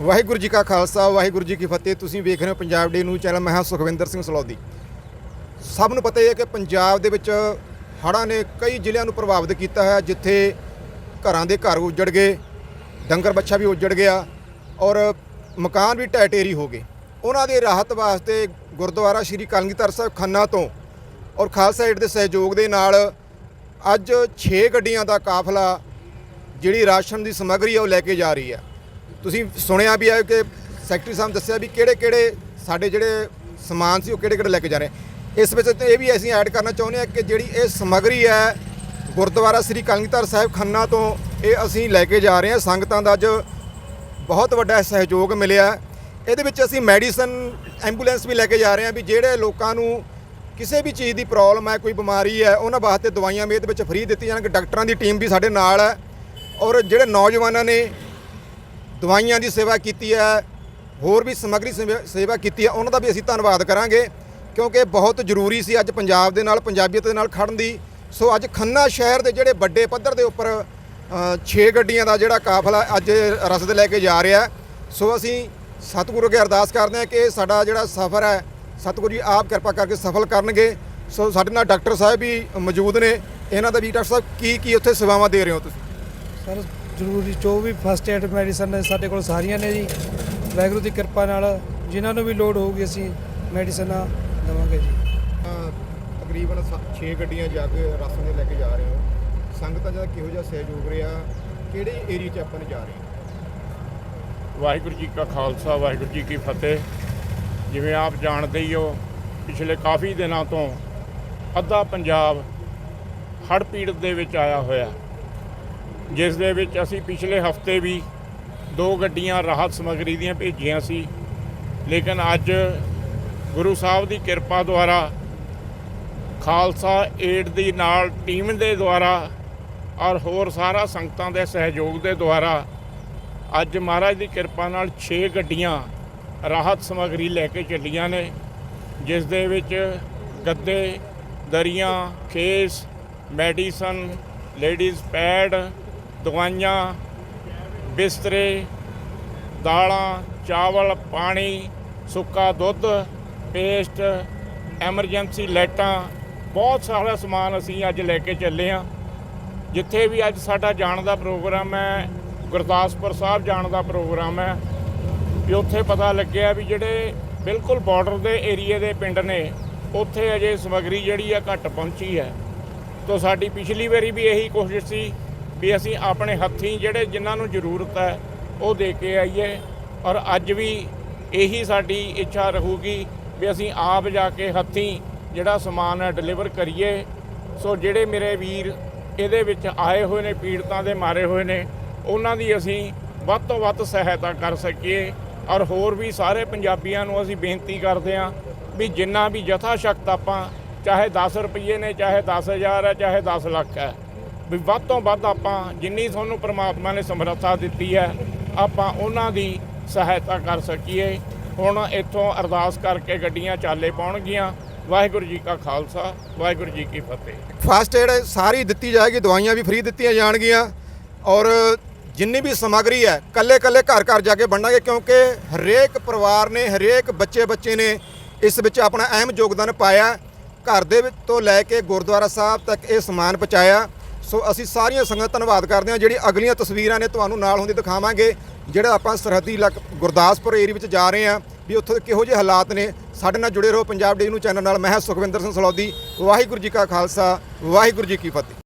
ਵਾਹਿਗੁਰੂ ਜੀ ਕਾ ਖਾਲਸਾ, ਵਾਹਿਗੁਰੂ ਜੀ ਕੀ ਫਤਿਹ। ਤੁਸੀਂ ਵੇਖ ਰਹੇ ਹੋ ਪੰਜਾਬ ਡੇ ਨਿਊਜ਼ ਚੈਨਲ ਮੈਂ ਹਾਂ ਸੁਖਵਿੰਦਰ ਸਿੰਘ ਸਲੌਦੀ। ਸਭ ਨੂੰ ਪਤਾ ਹੀ ਹੈ ਕਿ ਪੰਜਾਬ ਦੇ ਵਿੱਚ ਹੜ੍ਹਾਂ ਨੇ ਕਈ ਜ਼ਿਲ੍ਹਿਆਂ ਨੂੰ ਪ੍ਰਭਾਵਿਤ ਕੀਤਾ ਹੈ ਜਿੱਥੇ ਘਰਾਂ ਦੇ ਘਰ ਉੱਜੜ ਗਏ, ਡੰਗਰ ਬੱਛਾ ਵੀ ਉੱਜੜ ਗਿਆ ਔਰ ਮਕਾਨ ਵੀ ਢਹਿ ਢੇਰੀ ਹੋ ਗਏ। ਉਹਨਾਂ ਦੇ ਰਾਹਤ ਵਾਸਤੇ ਗੁਰਦੁਆਰਾ ਸ਼੍ਰੀ ਕਲਗੀਧਰ ਸਾਹਿਬ ਖੰਨਾ ਤੋਂ ਔਰ ਖਾਲਸਾ ਏਡ ਦੇ ਸਹਿਯੋਗ ਦੇ ਨਾਲ ਅੱਜ 6 ਗੱਡੀਆਂ ਦਾ ਕਾਫਲਾ ਜਿਹੜੀ ਰਾਸ਼ਨ ਦੀ ਸਮੱਗਰੀ ਹੈ ਉਹ ਲੈ ਕੇ ਜਾ ਰਹੀ ਹੈ ਤੁਸੀਂ ਸੁਣਿਆ ਵੀ ਹੈ ਕਿ ਸੈਕਟਰੀ ਸਾਹਿਬ ਦੱਸਿਆ ਵੀ ਕਿਹੜੇ ਕਿਹੜੇ ਸਾਡੇ ਜਿਹੜੇ ਸਮਾਨ ਸੀ ਉਹ ਕਿਹੜੇ ਕਿਹੜੇ ਲੈ ਕੇ ਜਾ ਰਹੇ ਇਸ ਵਿੱਚ ਤੇ ਇਹ ਵੀ ਅਸੀਂ ਐਡ ਕਰਨਾ ਚਾਹੁੰਦੇ ਹਾਂ ਕਿ ਜਿਹੜੀ ਇਹ ਸਮੱਗਰੀ ਹੈ, ਗੁਰਦੁਆਰਾ ਸ੍ਰੀ ਕਲਗੀਧਰ ਸਾਹਿਬ ਖੰਨਾ ਤੋਂ ਇਹ ਅਸੀਂ ਲੈ ਕੇ ਜਾ ਰਹੇ ਹਾਂ। ਸੰਗਤਾਂ ਦਾ ਅੱਜ ਬਹੁਤ ਵੱਡਾ ਸਹਿਯੋਗ ਮਿਲਿਆ ਇਹਦੇ ਵਿੱਚ ਅਸੀਂ ਮੈਡੀਸਨ ਐਂਬੂਲੈਂਸ ਵੀ ਲੈ ਕੇ ਜਾ ਰਹੇ ਹਾਂ ਵੀ ਜਿਹੜੇ ਲੋਕਾਂ ਨੂੰ ਕਿਸੇ ਵੀ ਚੀਜ਼ ਦੀ ਪ੍ਰੋਬਲਮ ਹੈ, ਕੋਈ ਬਿਮਾਰੀ ਹੈ, ਉਹਨਾਂ ਵਾਸਤੇ ਦਵਾਈਆਂ ਵੀ ਇਹਦੇ ਵਿੱਚ ਫ੍ਰੀ ਦਿੱਤੀ ਜਾਣਗੇ ਡਾਕਟਰਾਂ ਦੀ ਟੀਮ ਵੀ ਸਾਡੇ ਨਾਲ ਹੈ। ਔਰ ਜਿਹੜੇ ਨੌਜਵਾਨਾਂ ਨੇ ਦਵਾਈਆਂ ਦੀ ਸੇਵਾ ਕੀਤੀ ਹੈ, ਹੋਰ ਵੀ ਸਮੱਗਰੀ ਸੇਵਾ- ਸੇਵਾ ਕੀਤੀ ਹੈ, ਉਹਨਾਂ ਦਾ ਵੀ ਅਸੀਂ ਧੰਨਵਾਦ ਕਰਾਂਗੇ, ਕਿਉਂਕਿ ਬਹੁਤ ਜ਼ਰੂਰੀ ਸੀ ਅੱਜ ਪੰਜਾਬ ਦੇ ਨਾਲ, ਪੰਜਾਬੀਅਤ ਦੇ ਨਾਲ ਖੜਨ ਦੀ। ਸੋ ਅੱਜ ਖੰਨਾ ਸ਼ਹਿਰ ਦੇ ਜਿਹੜੇ ਵੱਡੇ ਪੱਧਰ ਦੇ ਉੱਪਰ 6 ਗੱਡੀਆਂ ਦਾ ਜਿਹੜਾ ਕਾਫਲਾ ਅੱਜ ਰਸਦ ਲੈ ਕੇ ਜਾ ਰਿਹਾ ਸੋ ਅਸੀਂ ਸਤਿਗੁਰੂ ਅੱਗੇ ਅਰਦਾਸ ਕਰਦੇ ਹਾਂ ਕਿ ਸਾਡਾ ਜਿਹੜਾ ਸਫ਼ਰ ਹੈ, ਸਤਿਗੁਰੂ ਜੀ ਆਪ ਕਿਰਪਾ ਕਰਕੇ ਸਫਲ ਕਰਨਗੇ। ਸੋ ਸਾਡੇ ਨਾਲ ਡਾਕਟਰ ਸਾਹਿਬ ਵੀ ਮੌਜੂਦ ਨੇ। ਇਹਨਾਂ ਦਾ ਵੀ ਡਾਕਟਰ ਸਾਹਿਬ ਕੀ ਕੀ ਉੱਥੇ ਸੇਵਾਵਾਂ ਦੇ ਰਹੇ ਹੋ ਤੁਸੀਂ? ਸਰ ਜ਼ਰੂਰੀ ਜੋ ਵੀ ਫਸਟ ਏਡ ਮੈਡੀਸਨ ਨੇ ਸਾਡੇ ਕੋਲ ਸਾਰੀਆਂ ਨੇ ਜੀ। ਵਾਹਿਗੁਰੂ ਦੀ ਕਿਰਪਾ ਨਾਲ ਜਿਨ੍ਹਾਂ ਨੂੰ ਵੀ ਲੋੜ ਹੋਊਗੀ ਅਸੀਂ ਮੈਡੀਸਨਾਂ ਦੇਵਾਂਗੇ ਜੀ। ਤਕਰੀਬਨ 6 ਗੱਡੀਆਂ ਜਾ ਕੇ ਰਾਸ਼ਨ ਦੇ ਲੈ ਕੇ ਜਾ ਰਹੇ ਹੋ। ਸੰਗਤਾਂ ਦਾ ਕਿਹੋ ਜਿਹਾ ਸਹਿਯੋਗ ਰਿਹਾ? ਕਿਹੜੇ ਏਰੀਆ 'ਚ ਆਪਾਂ ਨੂੰ ਜਾ ਰਹੇ ਹਾਂ? ਵਾਹਿਗੁਰੂ ਜੀ ਕਾ ਖਾਲਸਾ ਵਾਹਿਗੁਰੂ ਜੀ ਕੀ ਫਤਿਹ। ਜਿਵੇਂ ਆਪ ਜਾਣਦੇ ਹੀ ਹੋ ਪਿਛਲੇ ਕਾਫੀ ਦਿਨਾਂ ਤੋਂ ਅੱਧਾ ਪੰਜਾਬ ਹੜ੍ਹ ਪੀੜਤ ਦੇ ਵਿੱਚ ਆਇਆ ਹੋਇਆ। ਜਿਸ ਦੇ ਵਿੱਚ ਅਸੀਂ ਪਿਛਲੇ ਹਫ਼ਤੇ ਵੀ ਦੋ ਗੱਡੀਆਂ ਰਾਹਤ ਸਮੱਗਰੀ ਦੀਆਂ ਭੇਜੀਆਂ ਸੀ। ਲੇਕਿਨ ਅੱਜ ਗੁਰੂ ਸਾਹਿਬ ਦੀ ਕਿਰਪਾ ਦੁਆਰਾ ਖਾਲਸਾ ਏਡ ਦੀ ਨਾਲ ਟੀਮ ਦੇ ਦੁਆਰਾ ਔਰ ਹੋਰ ਸਾਰਾ ਸੰਗਤਾਂ ਦੇ ਸਹਿਯੋਗ ਦੇ ਦੁਆਰਾ ਅੱਜ ਮਹਾਰਾਜ ਦੀ ਕਿਰਪਾ ਨਾਲ 6 ਗੱਡੀਆਂ ਰਾਹਤ ਸਮੱਗਰੀ ਲੈ ਕੇ ਚੱਲੀਆਂ ਨੇ, ਜਿਸ ਦੇ ਵਿੱਚ ਗੱਦੇ, ਦਰੀਆਂ, ਖੇਸ, ਮੈਡੀਸਨ, ਲੇਡੀਜ਼ ਪੈਡ ਦਵਾਈਆਂ, ਬਿਸਤਰੇ, ਦਾਲਾਂ, ਚਾਵਲ, ਪਾਣੀ, ਸੁੱਕਾ ਦੁੱਧ, ਪੇਸਟ, ਐਮਰਜੈਂਸੀ ਲਾਈਟਾਂ, ਬਹੁਤ ਸਾਰਾ ਸਮਾਨ ਅਸੀਂ ਅੱਜ ਲੈ ਕੇ ਚੱਲੇ ਹਾਂ। ਜਿੱਥੇ ਵੀ ਅੱਜ ਸਾਡਾ ਜਾਣ ਦਾ ਪ੍ਰੋਗਰਾਮ ਹੈ, ਗੁਰਦਾਸਪੁਰ ਸਾਹਿਬ ਜਾਣ ਦਾ ਪ੍ਰੋਗਰਾਮ ਹੈ, ਵੀ ਉੱਥੇ ਪਤਾ ਲੱਗਿਆ ਵੀ ਜਿਹੜੇ ਬਿਲਕੁਲ ਬਾਰਡਰ ਦੇ ਏਰੀਏ ਦੇ ਪਿੰਡ ਨੇ, ਉੱਥੇ ਅਜੇ ਸਮੱਗਰੀ ਜਿਹੜੀ ਆ ਘੱਟ ਪਹੁੰਚੀ ਹੈ। ਤੋਂ ਸਾਡੀ ਪਿਛਲੀ ਵਾਰੀ ਵੀ ਇਹੀ ਕੋਸ਼ਿਸ਼ ਸੀ ਵੀ ਅਸੀਂ ਆਪਣੇ ਹੱਥੀਂ ਜਿਹੜੇ ਜਿਨ੍ਹਾਂ ਨੂੰ ਜ਼ਰੂਰਤ ਹੈ, ਉਹ ਦੇ ਕੇ ਆਈਏ। ਔਰ ਅੱਜ ਵੀ ਇਹੀ ਸਾਡੀ ਇੱਛਾ ਰਹੂਗੀ ਵੀ ਅਸੀਂ ਆਪ ਜਾ ਕੇ ਹੱਥੀਂ ਜਿਹੜਾ ਸਮਾਨ ਹੈ ਡਿਲੀਵਰ ਕਰੀਏ। ਸੋ ਜਿਹੜੇ ਮੇਰੇ ਵੀਰ ਇਹਦੇ ਵਿੱਚ ਆਏ ਹੋਏ ਨੇ, ਪੀੜਤਾਂ ਦੇ ਮਾਰੇ ਹੋਏ ਨੇ, ਉਹਨਾਂ ਦੀ ਅਸੀਂ ਵੱਧ ਤੋਂ ਵੱਧ ਸਹਾਇਤਾ ਕਰ ਸਕੀਏ। ਔਰ ਹੋਰ ਵੀ ਸਾਰੇ ਪੰਜਾਬੀਆਂ ਨੂੰ ਅਸੀਂ ਬੇਨਤੀ ਕਰਦੇ ਹਾਂ ਵੀ ਜਿੰਨਾ ਵੀ ਯਥਾ ਸ਼ਕਤ ਆਪਾਂ, ਚਾਹੇ 10 ਰੁਪਏ ਨੇ, ਚਾਹੇ 10000 ਹੈ, ਚਾਹੇ 10 ਲੱਖ ਹੈ ਵੀ ਵੱਧ ਤੋਂ ਵੱਧ ਆਪਾਂ ਜਿੰਨੀ ਤੁਹਾਨੂੰ ਪ੍ਰਮਾਤਮਾ ਨੇ ਸਮਰੱਥਾ ਦਿੱਤੀ ਹੈ, ਆਪਾਂ ਉਹਨਾਂ ਦੀ ਸਹਾਇਤਾ ਕਰ ਸਕੀਏ। ਹੁਣ ਇੱਥੋਂ ਅਰਦਾਸ ਕਰਕੇ ਗੱਡੀਆਂ ਚਾਲੇ ਪਾਉਣਗੀਆਂ। ਵਾਹਿਗੁਰੂ ਜੀ ਕਾ ਖਾਲਸਾ, ਵਾਹਿਗੁਰੂ ਜੀ ਕੀ ਫਤਿਹ। ਫਸਟ ਏਡ ਸਾਰੀ ਦਿੱਤੀ ਜਾਏਗੀ, ਦਵਾਈਆਂ ਵੀ ਫ੍ਰੀ ਦਿੱਤੀਆਂ ਜਾਣਗੀਆਂ। ਔਰ ਜਿੰਨੀ ਵੀ ਸਮੱਗਰੀ ਹੈ ਕੱਲੇ ਕੱਲੇ ਘਰ ਘਰ ਜਾ ਕੇ ਵੰਡਾਂਗੇ, ਕਿਉਂਕਿ ਹਰੇਕ ਪਰਿਵਾਰ ਨੇ, ਹਰੇਕ ਬੱਚੇ ਬੱਚੇ ਨੇ ਇਸ ਵਿੱਚ ਆਪਣਾ ਅਹਿਮ ਯੋਗਦਾਨ ਪਾਇਆ। ਘਰ ਦੇ ਤੋਂ ਲੈ ਕੇ ਗੁਰਦੁਆਰਾ ਸਾਹਿਬ ਤੱਕ ਇਹ ਸਮਾਨ ਪਹੁੰਚਾਇਆ। ਸੋ ਅਸੀਂ ਸਾਰੀਆਂ ਸੰਗਤ ਧੰਨਵਾਦ ਕਰਦੇ ਹਾਂ। ਜਿਹੜੀ ਅਗਲੀਆਂ ਤਸਵੀਰਾਂ ਨੇ ਤੁਹਾਨੂੰ ਨਾਲ ਹੁੰਦੀ ਦਿਖਾਵਾਂਗੇ, ਜਿਹੜਾ ਆਪਾਂ ਸਰਹੱਦੀ ਇਲਾਕ ਗੁਰਦਾਸਪੁਰ ਏਰੀਆ ਵਿੱਚ ਜਾ ਰਹੇ ਹਾਂ ਵੀ ਉੱਥੇ ਦੇ ਕਿਹੋ ਜਿਹੇ ਹਾਲਾਤ ਨੇ। ਸਾਡੇ ਨਾਲ ਜੁੜੇ ਰਹੋ ਪੰਜਾਬ ਡੇ ਨੂੰ ਚੈਨਲ ਨਾਲ। ਮੈਂ ਹਾਂ ਸੁਖਵਿੰਦਰ ਸਿੰਘ ਸਲੌਦੀ। ਵਾਹਿਗੁਰੂ ਜੀ ਕਾ ਖਾਲਸਾ, ਵਾਹਿਗੁਰੂ ਜੀ ਕੀ ਫਤਿਹ।